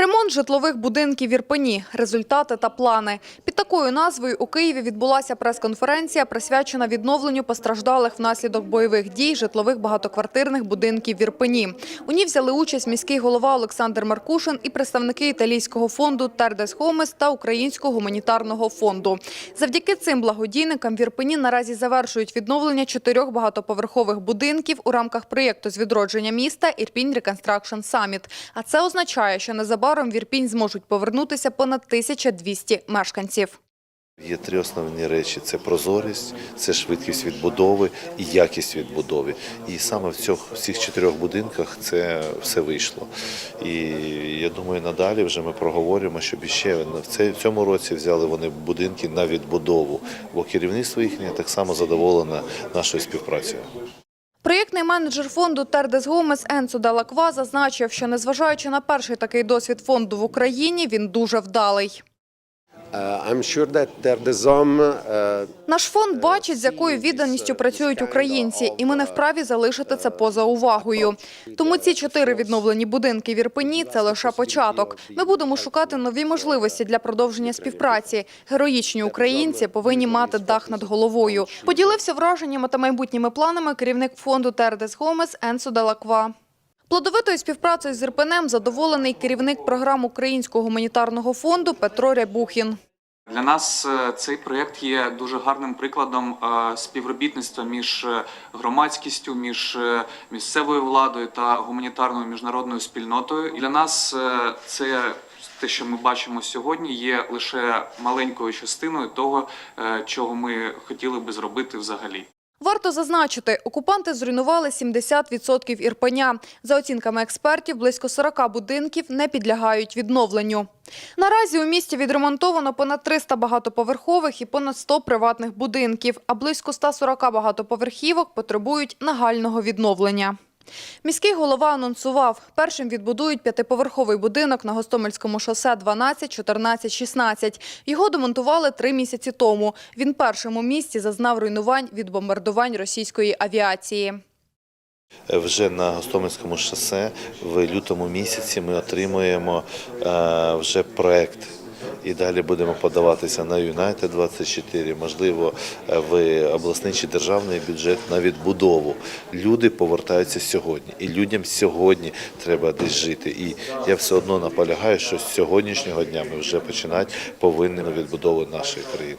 Ремонт житлових будинків в Ірпені, результати та плани. Під такою назвою у Києві відбулася прес-конференція, присвячена відновленню постраждалих внаслідок бойових дій житлових багатоквартирних будинків в. У ній взяли участь міський голова Олександр Маркушин і представники італійського фонду Тердес Хомес та Українського гуманітарного фонду. Завдяки цим благодійникам в наразі завершують відновлення чотирьох багатоповерхових будинків у рамках проєкту з відродження міста Ірпінь Реконстракшн Саміт. А це означає, що незабаром в Ірпінь зможуть повернутися понад 1200 мешканців. Є три основні речі: це прозорість, це швидкість відбудови і якість відбудови. І саме в цих всіх чотирьох будинках це все вийшло. І я думаю, надалі вже ми проговоримо, щоб іще в цьому році взяли вони будинки на відбудову, бо керівництво їхнє так само задоволене нашою співпрацею. Проєктний менеджер фонду Тердес Гомес Енсо Далаква зазначив, що незважаючи на перший такий досвід фонду в Україні, він дуже вдалий. Наш фонд бачить, з якою відданістю працюють українці, і ми не вправі залишити це поза увагою. Тому ці чотири відновлені будинки в Ірпені – це лише початок. Ми будемо шукати нові можливості для продовження співпраці. Героїчні українці повинні мати дах над головою. Поділився враженнями та майбутніми планами керівник фонду Тердес Гомес Енсо Далаква. Плодовитою співпрацею з Ірпенем задоволений керівник програм Українського гуманітарного фонду Петро Рябухін. Для нас е, цей проєкт є дуже гарним прикладом е, співробітництва між е, громадськістю, між місцевою владою та гуманітарною міжнародною спільнотою. Для нас це те, що ми бачимо сьогодні, є лише маленькою частиною того, чого ми хотіли би зробити взагалі. Варто зазначити, окупанти зруйнували 70% Ірпеня. За оцінками експертів, близько 40 будинків не підлягають відновленню. Наразі у місті відремонтовано понад 300 багатоповерхових і понад 100 приватних будинків, а близько 140 багатоповерхівок потребують нагального відновлення. Міський голова анонсував, першим відбудують п'ятиповерховий будинок на Гостомельському шосе 12, 14, 16. Його демонтували три місяці тому. Він першим у місті зазнав руйнувань від бомбардувань російської авіації. Вже на Гостомельському шосе в лютому місяці ми отримуємо е, вже проект. І далі будемо подаватися на Юнайтед 24, можливо, е, в обласний чи державний бюджет на відбудову. Люди повертаються сьогодні, і людям сьогодні треба десь жити. І я все одно наполягаю, що з сьогоднішнього дня ми вже починати повинні відбудову нашої країни.